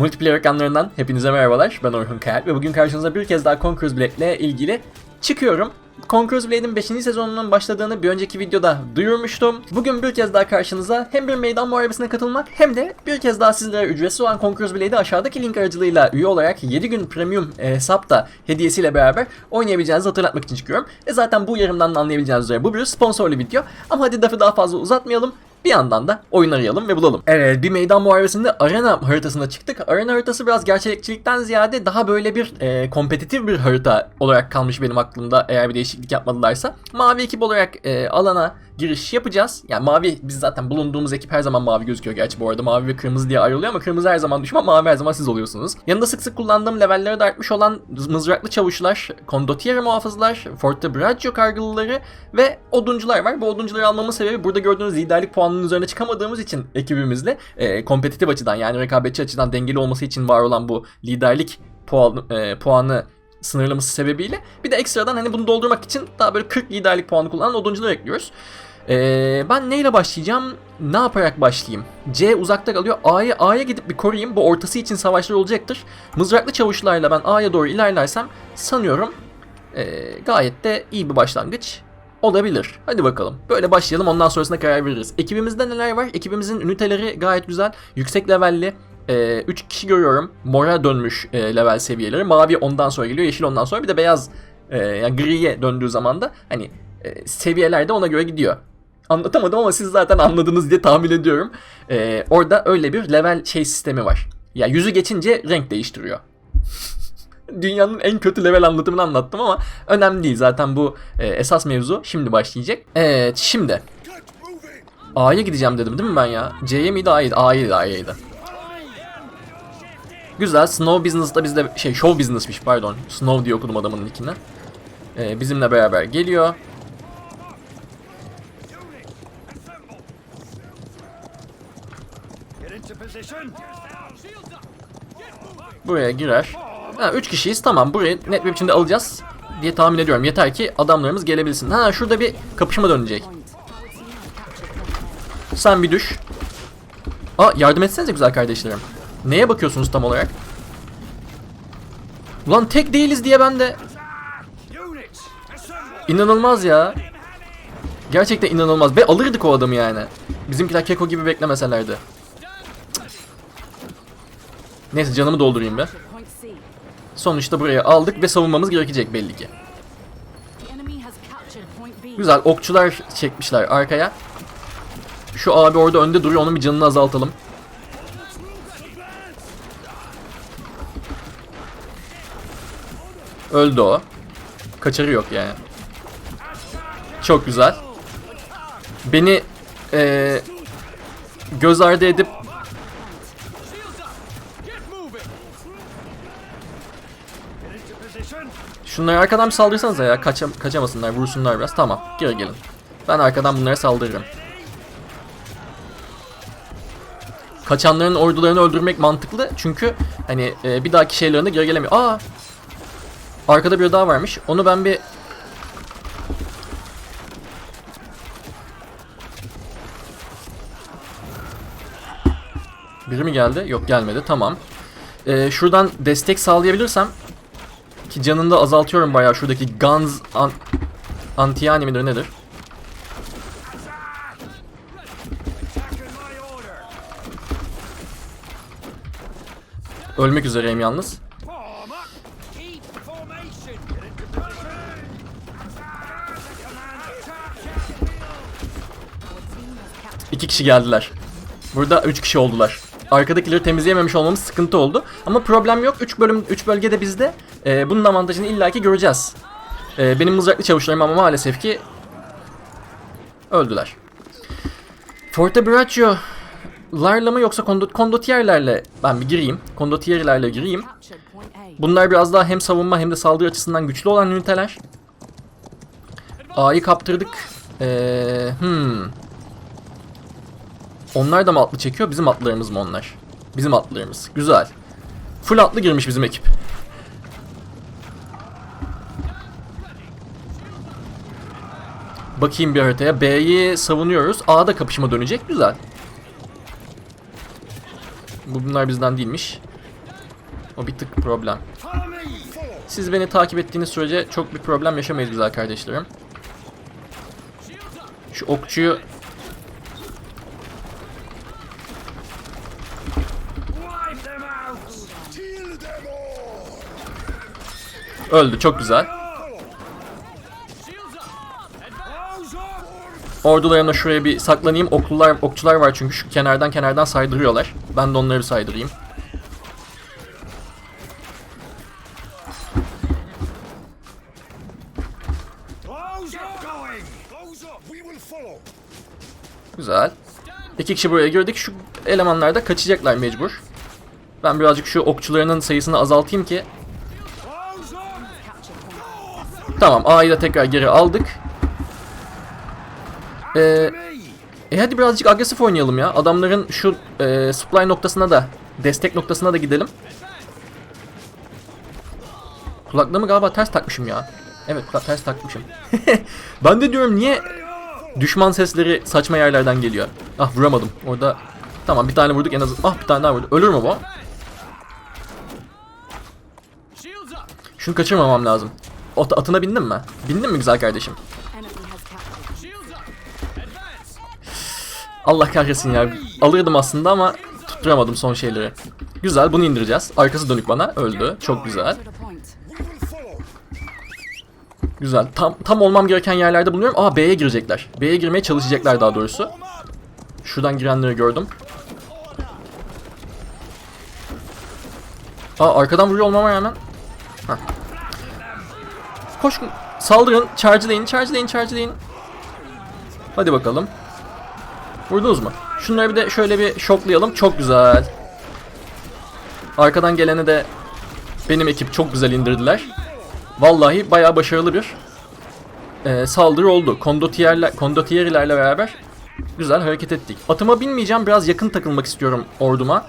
Multiplayer ekranlarından hepinize merhabalar. Ben Orhun Kayal ve bugün karşınıza bir kez daha Conqueror's Blade ile ilgili çıkıyorum. Conqueror's Blade'in 5. sezonunun başladığını bir önceki videoda duyurmuştum. Bugün bir kez daha karşınıza hem bir meydan muharebesine katılmak hem de bir kez daha sizlere ücretsiz olan Conqueror's Blade'i aşağıdaki link aracılığıyla üye olarak 7 gün premium e, hesap da hediyesiyle beraber oynayabileceğinizi hatırlatmak için çıkıyorum. E zaten bu yarımdan da anlayabileceğiniz üzere bu bir sponsorlu video. Ama hadi lafı daha fazla uzatmayalım. Bir yandan da oyun arayalım ve bulalım. Evet bir meydan muharebesinde arena haritasına çıktık. Arena haritası biraz gerçekçilikten ziyade daha böyle bir e, kompetitif bir harita olarak kalmış benim aklımda eğer bir değişiklik yapmadılarsa. Mavi ekip olarak e, alana giriş yapacağız. Yani mavi biz zaten bulunduğumuz ekip her zaman mavi gözüküyor gerçi bu arada mavi ve kırmızı diye ayrılıyor ama kırmızı her zaman düşman mavi her zaman siz oluyorsunuz. Yanında sık sık kullandığım levelleri de artmış olan mızraklı çavuşlar, kondottieri muhafızlar, Fortebraccio kargılıları ve oduncular var. Bu oduncuları almamın sebebi burada gördüğünüz liderlik puanının üzerine çıkamadığımız için ekibimizle e, kompetitif açıdan yani rekabetçi açıdan dengeli olması için var olan bu liderlik puan, e, puanı sınırlaması sebebiyle bir de ekstradan hani bunu doldurmak için daha böyle 40 liderlik puanı kullanan oduncular ekliyoruz. Ee, ben neyle başlayacağım? Ne yaparak başlayayım? C uzakta kalıyor. A'ya A'ya gidip bir koruyayım. Bu ortası için savaşlar olacaktır. Mızraklı çavuşlarla ben A'ya doğru ilerlersem sanıyorum ee, gayet de iyi bir başlangıç olabilir. Hadi bakalım. Böyle başlayalım ondan sonrasında karar veririz. Ekibimizde neler var? Ekibimizin üniteleri gayet güzel. Yüksek levelli. 3 kişi görüyorum. Mora dönmüş e, level seviyeleri. Mavi ondan sonra geliyor. Yeşil ondan sonra. Bir de beyaz e, yani griye döndüğü zaman da hani e, seviyeler de ona göre gidiyor. Anlatamadım ama siz zaten anladınız diye tahmin ediyorum. E, orada öyle bir level şey sistemi var. Ya yüzü geçince renk değiştiriyor. Dünyanın en kötü level anlatımını anlattım ama önemli değil zaten bu e, esas mevzu şimdi başlayacak. Evet şimdi A'ya gideceğim dedim değil mi ben ya? C'ye miydi A'ydı? A'ydı A'ydı. Güzel. Snow Business'da bizde şey Show Business'miş pardon. Snow diye okudum adamın nickini. Ee, bizimle beraber geliyor. Get into position. Buraya girer. Ha, 3 kişiyiz tamam burayı net bir biçimde alacağız diye tahmin ediyorum. Yeter ki adamlarımız gelebilsin. Ha şurada bir kapışma dönecek. Sen bir düş. Aa yardım etsenize güzel kardeşlerim. Neye bakıyorsunuz tam olarak? Ulan tek değiliz diye ben de. İnanılmaz ya. Gerçekten inanılmaz. Ve alırdık o adamı yani. Bizimkiler keko gibi beklemeselerdi. Neyse canımı doldurayım be. Point C. Sonuçta buraya aldık ve savunmamız gerekecek belli ki. Güzel okçular çekmişler arkaya. Şu abi orada önde duruyor onun bir canını azaltalım. Öldü o. Kaçarı yok yani. Çok güzel. Beni eee göz ardı edip Şunları arkadan bir saldırsanıza ya. Kaça, kaçamasınlar, vursunlar biraz. Tamam, geri gelin. Ben arkadan bunlara saldırırım. Kaçanların ordularını öldürmek mantıklı çünkü hani e, bir dahaki şeylerinde geri gelemiyor. Aa! Arkada bir daha varmış. Onu ben bir Biri mi geldi? Yok gelmedi. Tamam. E, şuradan destek sağlayabilirsem ki canını da azaltıyorum bayağı şuradaki Guns an Antiani midir nedir? Ölmek üzereyim yalnız. İki kişi geldiler. Burada üç kişi oldular. Arkadakileri temizleyememiş olmamız sıkıntı oldu. Ama problem yok. 3 bölüm 3 bölgede bizde. Ee, bunun avantajını illaki göreceğiz. Ee, benim mızraklı çavuşlarım ama maalesef ki öldüler. Fortebraccio mı yoksa kondo kondottierlerle ben bir gireyim. Kondottierlerle gireyim. Bunlar biraz daha hem savunma hem de saldırı açısından güçlü olan üniteler. A'yı kaptırdık. Ee, hmm. Onlar da mı atlı çekiyor? Bizim atlılarımız mı onlar? Bizim atlılarımız. Güzel. Full atlı girmiş bizim ekip. Bakayım bir haritaya. B'yi savunuyoruz. A'da kapışma dönecek. Güzel. Bu bunlar bizden değilmiş. O bir tık problem. Siz beni takip ettiğiniz sürece çok bir problem yaşamayız güzel kardeşlerim. Şu okçuyu öldü çok güzel. Ordularımla şuraya bir saklanayım. Oklular, okçular var çünkü şu kenardan kenardan saydırıyorlar. Ben de onları bir saydırayım. Güzel. İki kişi buraya girdik. Şu elemanlar da kaçacaklar mecbur. Ben birazcık şu okçularının sayısını azaltayım ki. Tamam A'yı da tekrar geri aldık. Ee, e hadi birazcık agresif oynayalım ya. Adamların şu e, supply noktasına da, destek noktasına da gidelim. Kulaklığımı galiba ters takmışım ya. Evet kulak ters takmışım. ben de diyorum niye düşman sesleri saçma yerlerden geliyor. Ah vuramadım. Orada tamam bir tane vurduk en az. Ah bir tane daha vurduk. Ölür mü bu? Şunu kaçırmamam lazım. Ot atına bindin mi? Bindin mi güzel kardeşim? Allah kahretsin ya. Alırdım aslında ama tutturamadım son şeyleri. Güzel bunu indireceğiz. Arkası dönük bana. Öldü. Çok güzel. Güzel. Tam tam olmam gereken yerlerde bulunuyorum. Aa B'ye girecekler. B'ye girmeye çalışacaklar daha doğrusu. Şuradan girenleri gördüm. Aa arkadan vuruyor olmama rağmen. Koş saldırın. Charge'layın, charge'layın, charge'layın. Hadi bakalım. Vurdunuz mu? Şunları bir de şöyle bir şoklayalım. Çok güzel. Arkadan gelene de benim ekip çok güzel indirdiler. Vallahi bayağı başarılı bir e, saldırı oldu. Kondotierler, kondotierilerle beraber güzel hareket ettik. Atıma binmeyeceğim. Biraz yakın takılmak istiyorum orduma.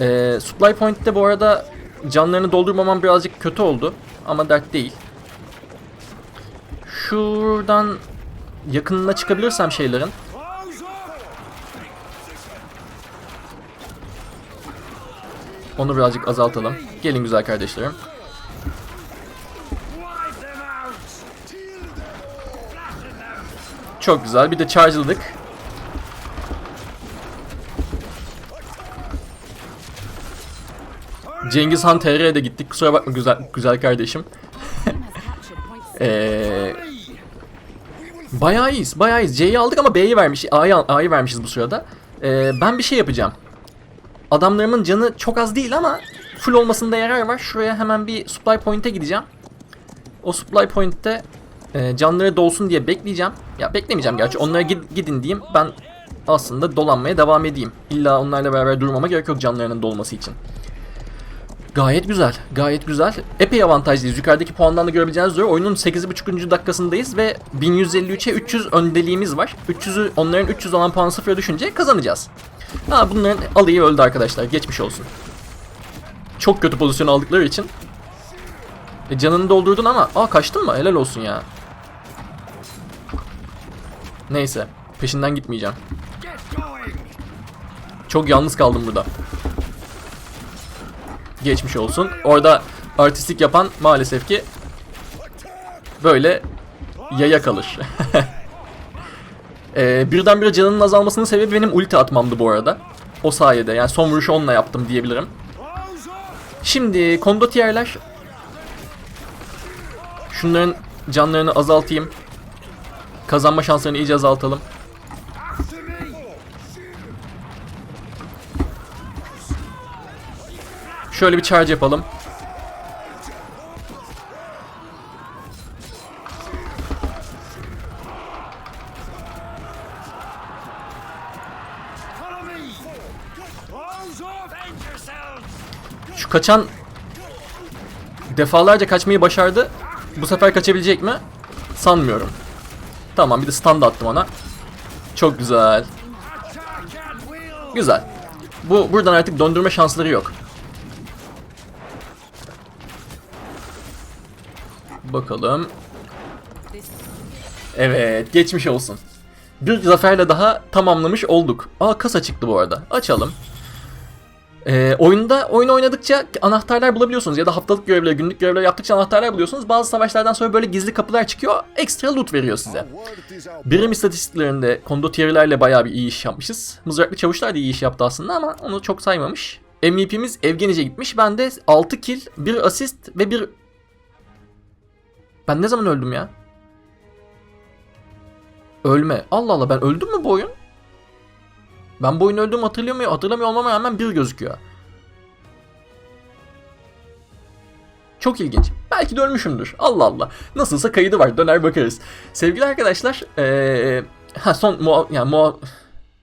E, supply point'te bu arada canlarını doldurmamam birazcık kötü oldu. Ama dert değil. Şuradan yakınına çıkabilirsem şeylerin. Onu birazcık azaltalım. Gelin güzel kardeşlerim. Çok güzel. Bir de charge'ladık. Cengiz Han TR'ye de gittik. Kusura bakma güzel güzel kardeşim. Ee, bayağı iyiyiz. Bayağı iyiyiz. C'yi aldık ama B'yi vermiş. A'yı A'yı vermişiz bu sırada. Ee, ben bir şey yapacağım. Adamlarımın canı çok az değil ama full olmasında yarar var. Şuraya hemen bir supply point'e gideceğim. O supply point'te e, canları dolsun diye bekleyeceğim. Ya beklemeyeceğim gerçi. Onlara gid- gidin diyeyim. Ben aslında dolanmaya devam edeyim. İlla onlarla beraber durmama gerek yok canlarının dolması için. Gayet güzel. Gayet güzel. Epey avantajlıyız. Yukarıdaki puandan da görebileceğiniz üzere oyunun 8.5. dakikasındayız ve 1153'e 300 öndeliğimiz var. 300'ü onların 300 olan puan sıfıra düşünce kazanacağız. Ha bunların alayı öldü arkadaşlar. Geçmiş olsun. Çok kötü pozisyon aldıkları için. E, canını doldurdun ama aa kaçtın mı? Helal olsun ya. Neyse. Peşinden gitmeyeceğim. Çok yalnız kaldım burada. Geçmiş olsun. Orada artistik yapan maalesef ki böyle yaya kalır. ee, birdenbire canının azalmasının sebebi benim ulti atmamdı bu arada. O sayede yani son vuruşu onunla yaptım diyebilirim. Şimdi kondotierler Şunların canlarını azaltayım. Kazanma şanslarını iyice azaltalım. Şöyle bir charge yapalım. Kaçan defalarca kaçmayı başardı. Bu sefer kaçabilecek mi? Sanmıyorum. Tamam bir de stand attım ona. Çok güzel. Güzel. Bu buradan artık döndürme şansları yok. Bakalım. Evet, geçmiş olsun. Bir zaferle daha tamamlamış olduk. Aa kasa çıktı bu arada. Açalım. Ee, oyunda oyun oynadıkça anahtarlar bulabiliyorsunuz ya da haftalık görevler, günlük görevler yaptıkça anahtarlar buluyorsunuz. Bazı savaşlardan sonra böyle gizli kapılar çıkıyor. Ekstra loot veriyor size. Birim istatistiklerinde kondotiyerlerle bayağı bir iyi iş yapmışız. Mızraklı çavuşlar da iyi iş yaptı aslında ama onu çok saymamış. MVP'miz Evgenic'e gitmiş. Ben de 6 kill, 1 asist ve bir... Ben ne zaman öldüm ya? Ölme. Allah Allah ben öldüm mü bu oyun? Ben bu oyunu öldüğümü hatırlıyor muyum? Hatırlamıyor olmama rağmen bir gözüküyor. Çok ilginç. Belki de ölmüşümdür. Allah Allah. Nasılsa kaydı var. Döner bakarız. Sevgili arkadaşlar, eee ha son muha, yani muha,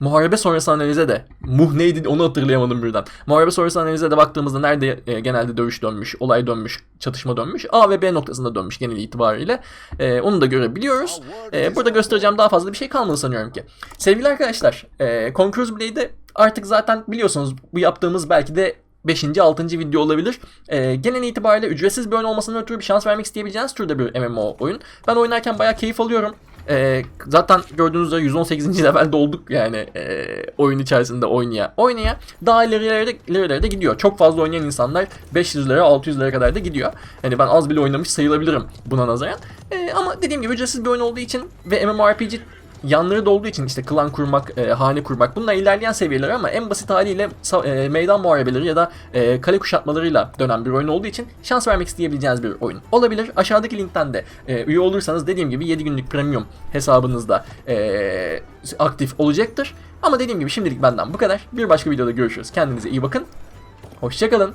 muharebe sonrası analize de muh neydi onu hatırlayamadım birden. Muharebe sonrası analize de baktığımızda nerede e, genelde dövüş dönmüş, olay dönmüş, çatışma dönmüş. A ve B noktasında dönmüş genel itibariyle. E, onu da görebiliyoruz. E, burada göstereceğim daha fazla bir şey kalmadı sanıyorum ki. Sevgili arkadaşlar, e, Conqueror's Blade'i artık zaten biliyorsunuz bu yaptığımız belki de 5. 6. video olabilir. Ee, genel itibariyle ücretsiz bir oyun olmasından ötürü bir şans vermek isteyebileceğiniz türde bir MMO oyun. Ben oynarken bayağı keyif alıyorum. Ee, zaten gördüğünüz üzere 118. levelde olduk yani ee, oyun içerisinde oynaya oynaya. Daha ilerilere de, gidiyor. Çok fazla oynayan insanlar 500 lira 600 lira kadar da gidiyor. Yani ben az bile oynamış sayılabilirim buna nazaran. Ee, ama dediğim gibi ücretsiz bir oyun olduğu için ve MMORPG yanları da olduğu için işte klan kurmak, e, hane kurmak bunlar ilerleyen seviyeler ama en basit haliyle e, meydan muharebeleri ya da e, kale kuşatmalarıyla dönen bir oyun olduğu için şans vermek isteyebileceğiniz bir oyun olabilir. Aşağıdaki linkten de e, üye olursanız dediğim gibi 7 günlük premium hesabınızda e, aktif olacaktır. Ama dediğim gibi şimdilik benden bu kadar. Bir başka videoda görüşürüz. Kendinize iyi bakın. Hoşçakalın.